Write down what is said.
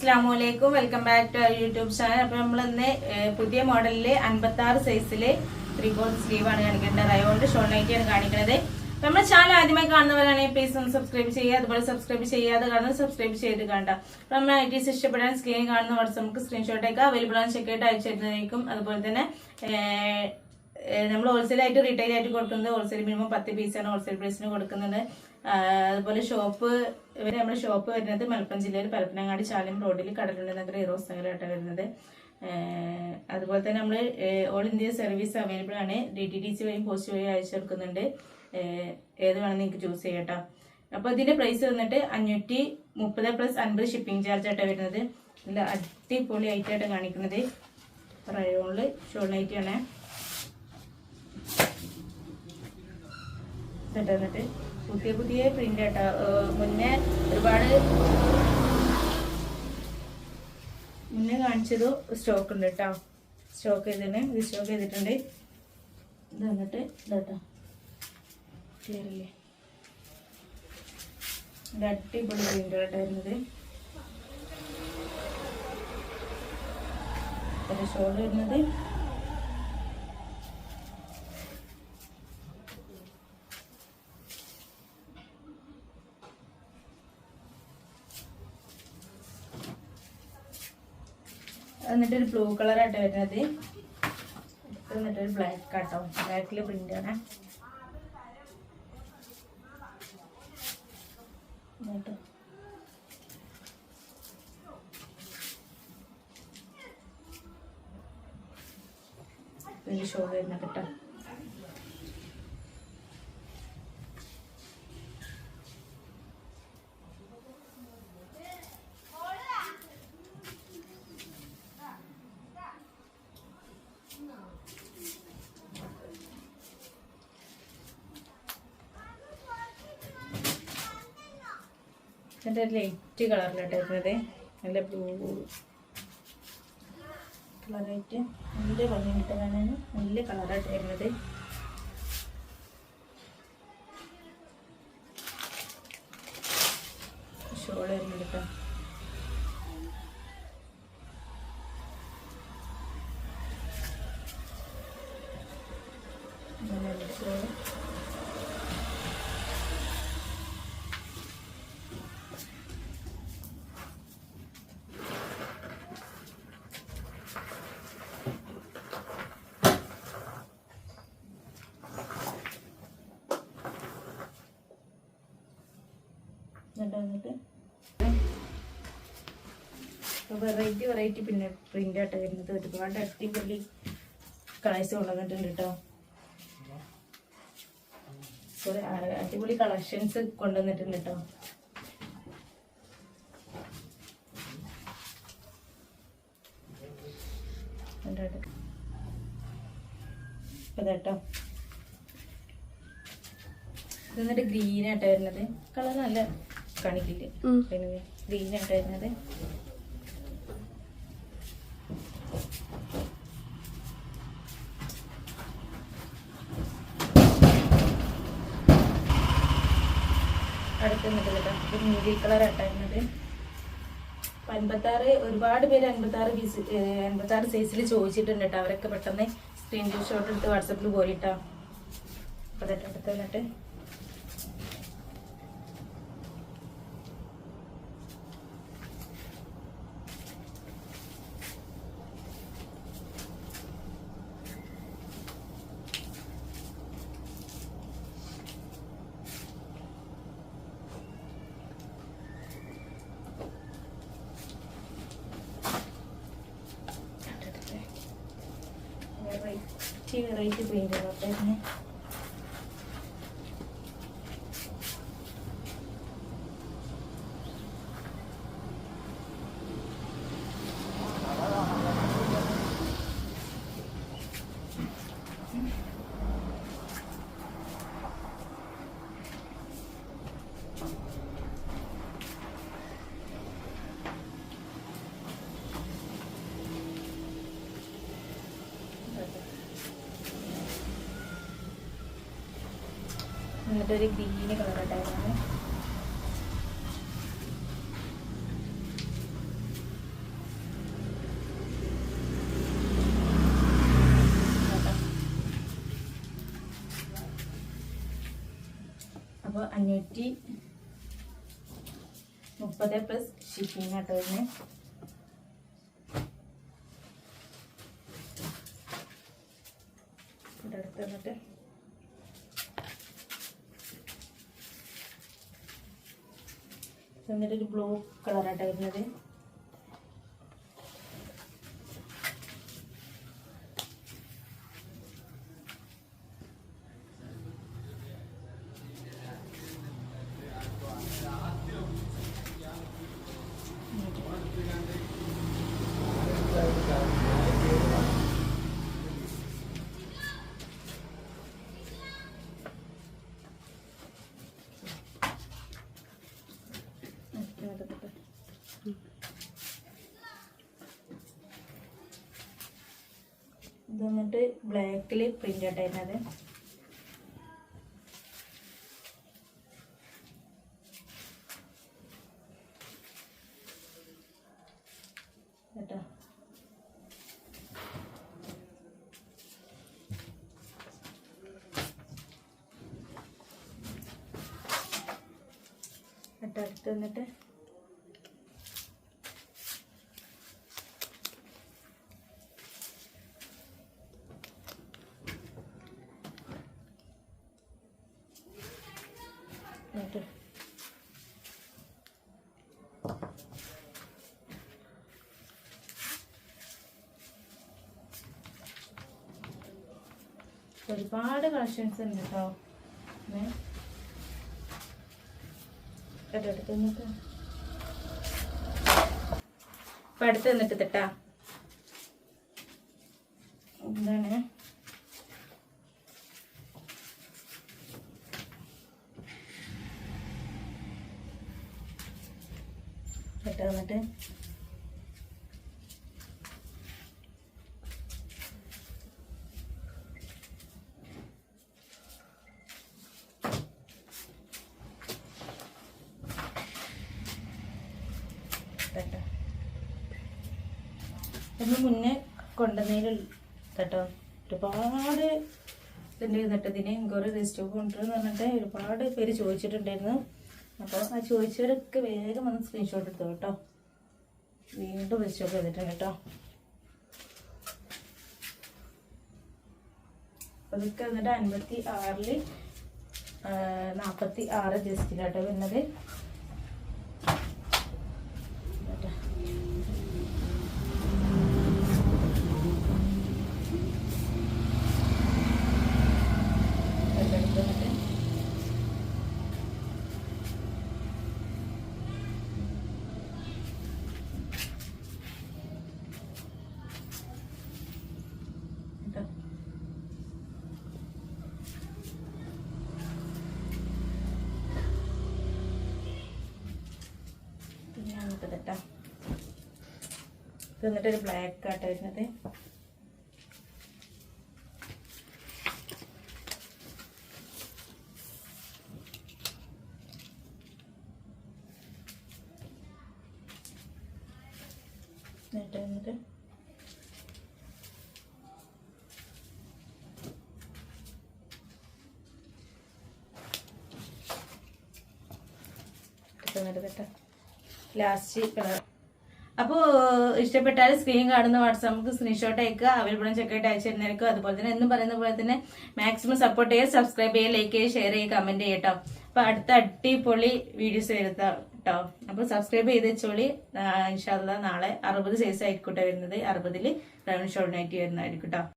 അസ്സാമലൈക്കും welcome back to our YouTube channel അപ്പൊ നമ്മൾ ഇന്ന് പുതിയ മോഡലിൽ അൻപത്തി ആറ് ഫോർത്ത് സ്ലീവ് ആണ് കാണിക്കുന്നത് റയോണ്ട് ഷോർട്ട് ആണ് കാണിക്കുന്നത് അപ്പൊ നമ്മുടെ ചാനൽ ആദ്യമായി കാണുന്നവരാണെങ്കിൽ പ്ലീസ് ഒന്ന് സബ്സ്ക്രൈബ് ചെയ്യുക. അതുപോലെ സബ്സ്ക്രൈബ് ചെയ്യാതെ കാണുന്നത് സബ്സ്ക്രൈബ് ചെയ്ത് കണ്ട അപ്പൊ നമ്മുടെ ഐറ്റീസ് ഇഷ്ടപ്പെടാൻ സ്ക്രീനിൽ കാണുന്ന വാട്സപ്പ് നമുക്ക് സ്ക്രീൻഷോട്ട് ഒക്കെ അവൈലബിൾ ആണ് ചെക്ക് ആയിട്ട് അയച്ചു തരുന്നതായിരിക്കും. അതുപോലെ തന്നെ നമ്മൾ ഹോൾസെയിൽ ആയിട്ട് റീറ്റെയിൽ ആയിട്ട് കൊടുക്കുന്നത് ഹോൾസെയിൽ മിനിമം പത്ത് പീസാണ് ഹോൾസെയിൽ പ്രൈസിന് കൊടുക്കുന്നത്. അതുപോലെ ഷോപ്പ് ഇവർ നമ്മുടെ ഷോപ്പ് വരുന്നത് മലപ്പുറം ജില്ലയിൽ പരപ്പനങ്ങാടി ചാലം റോഡിൽ കടലുണ്ടി നഗർ ഹീറോസ് നഗറായിട്ടാണ് വരുന്നത്. അതുപോലെ തന്നെ നമ്മൾ ഓൾ ഇന്ത്യ സർവീസ് അവൈലബിൾ ആണ്. ഡി ടി ഡി സി വഴിയും പോസ്റ്റ് വഴിയും അയച്ചു കൊടുക്കുന്നുണ്ട്. ഏത് വേണമെന്ന് നിങ്ങൾക്ക് ചൂസ് ചെയ്യട്ടോ അപ്പോൾ ഇതിന്റെ പ്രൈസ് വന്നിട്ട് അഞ്ഞൂറ്റി മുപ്പത് പ്ലസ് അൻപത് ഷിപ്പിംഗ് ചാർജ് ആയിട്ടാണ് വരുന്നത്. നല്ല അടിപൊളി ആയിട്ടാണ് കാണിക്കുന്നത്. റയോണിൽ ഷോൾ ആണ്. വന്നിട്ട് പുതിയ പുതിയ പ്രിന്റ് ഏഹ് മുന്നേ ഒരുപാട് മുന്നേ കാണിച്ചത് സ്റ്റോക്ക് ഉണ്ട് കേട്ടോ സ്റ്റോക്ക് ചെയ്തിട്ടുണ്ട് ഇത് സ്റ്റോക്ക് ചെയ്തിട്ടുണ്ട്. ഇത് വന്നിട്ട് ഇതാട്ടോ ക്ലിയർ ഇത് അടിപൊളി പ്രിന്റ് ആയിട്ടായിരുന്നത് ഒരു ഷോൾ വരുന്നത്. എന്നിട്ട് ഒരു ബ്ലൂ കളറായിട്ട് വരുന്നത്. എന്നിട്ടൊരു ബ്ലാക്ക് ആട്ടോ. ബ്ലാക്കിൽ പ്രിന്റ് ആണ് ഷോ വരുന്നത് കേട്ടോ. ഇതിന്റെ ഒരു ലൈറ്റ് കളറിലിട്ടിരുന്നത് നല്ല ബ്ലൂ കളറായിട്ട് നല്ല ഭംഗിയിട്ട് കാണാൻ. നല്ല കളറായിട്ടായിരുന്നത് ഷോൾ വരുന്നത് കേട്ടോ ഇങ്ങനെയുള്ള എന്നിട്ട്. വെറൈറ്റി വെറൈറ്റി പിന്നെ പ്രിന്റ് ആയിട്ട് വരുന്നത് ഒരുപാട് അടിപൊളി കളേഴ്സ് കൊണ്ടുവന്നിട്ടുണ്ട് കേട്ടോ. കുറെ അടിപൊളി കളക്ഷൻസ് കൊണ്ടുവന്നിട്ടുണ്ട് കേട്ടോ. കേട്ടോ. ഇത് എന്നിട്ട് ഗ്രീൻ ആയിട്ട് വരുന്നത്. കളർ നല്ല കാണിക്കില്ലേ? ഗ്രീൻ ആയിട്ട് വരുന്നത് അടുത്ത് നിന്നിട്ട് കേട്ടോ ഇത് നീലി കളർ ആട്ടായിരുന്നത് അൻപത്താറ് ഒരുപാട് പേര് അൻപത്താറ് പീസ് അൻപത്താറ് സൈസിൽ ചോദിച്ചിട്ടുണ്ട് കേട്ടോ. അവരൊക്കെ പെട്ടെന്ന് സ്ക്രീൻഷോട്ട് എടുത്ത് വാട്സപ്പിൽ പോയിട്ടാ അപ്പോൾ അടുത്ത് വന്നിട്ട് വെറൈറ്റി വെറൈറ്റി എന്നിട്ട് ഒരു ഗ്രീന് കളർ ഇട്ടായിരുന്നു. അപ്പൊ അഞ്ഞൂറ്റി മുപ്പത് പ്ലസ് ഷിപ്പിംഗ് ആട്ടോ ഇതിന് ഇവിടെ അടുത്ത് വന്നിട്ട് എന്നിട്ട് ഒരു ബ്ലൂ കളറാട്ടോ വരുന്നത്. ഇത് വന്നിട്ട് ബ്ലാക്കിൽ പ്രിന്റ് ആയിട്ടായിരുന്നത് കേട്ടോ? അടുത്ത് വന്നിട്ട് എന്നിട്ട് ഒരുപാട് കളക്ഷൻസ് ഉണ്ട് കേട്ടോ ഇപ്പൊ അടുത്ത് നിന്നിട്ട് തിട്ടാ എന്താണ്? കേട്ടോ എന്നിട്ട് കേട്ടോ ഇതിന് മുന്നേ കൊണ്ടുവന്നതിൽ കേട്ടോ. ഒരുപാട് ഇതിന്റെ എന്നിട്ട് ഇതിന് എൻക്വയറി രജിസ്റ്റർ കൊണ്ടുവരുന്നു പറഞ്ഞിട്ട് ഒരുപാട് പേര് ചോദിച്ചിട്ടുണ്ടായിരുന്നു. അപ്പോൾ ആ ചോദിച്ചവരൊക്കെ വേഗം വന്ന് സ്ക്രീൻഷോട്ട് എടുത്തു കേട്ടോ. വീണ്ടും രജിസ്റ്റർ ചെയ്തിട്ടുണ്ട് കേട്ടോ. അതൊക്കെ എന്നിട്ട് അൻപത്തി ആറിൽ നാൽപ്പത്തി ആറ് ജസ്റ്റിലാട്ടോ വരുന്നത് കേട്ടോ അതെടുത്ത് വന്നിട്ട് കേട്ടോ നമുക്ക് കേട്ടോ ഇത് എന്നിട്ടൊരു ബ്ലാക്ക് ആട്ടോ വരുന്നത്. എന്നിട്ട് എന്നിട്ട് എന്നിട്ട് കേട്ടോ ലാസ്റ്റ് കളർ അപ്പോൾ ഇഷ്ടപ്പെട്ടാൽ സ്ക്രീൻ കാണുന്ന വാട്സാപ്പ് നമുക്ക് സ്ക്രീൻഷോട്ട് അയക്കുക. അവൈലബിളും ചെക്കായിട്ട് അയച്ചു അതുപോലെ തന്നെ എന്നും പറയുന്ന പോലെ തന്നെ മാക്സിമം സപ്പോർട്ട് ചെയ്യുക സബ്സ്ക്രൈബ് ചെയ്യുക ലൈക്ക് ചെയ്യുക ഷെയർ ചെയ്യുക കമന്റ് ചെയ്യുക കേട്ടോ അപ്പോൾ അടുത്ത അടിപൊളി വീഡിയോസ് വരുത്താം കേട്ടോ അപ്പോൾ സബ്സ്ക്രൈബ് ചെയ്ത് വെച്ചോളി. ഇൻഷാല്ല നാളെ അറുപത് സൈസ് ആയിരിക്കട്ടെ വരുന്നത്. അറുപതിൽ റൗണ്ട് നൈറ്റ് വരുന്നതായിരിക്കും കേട്ടോ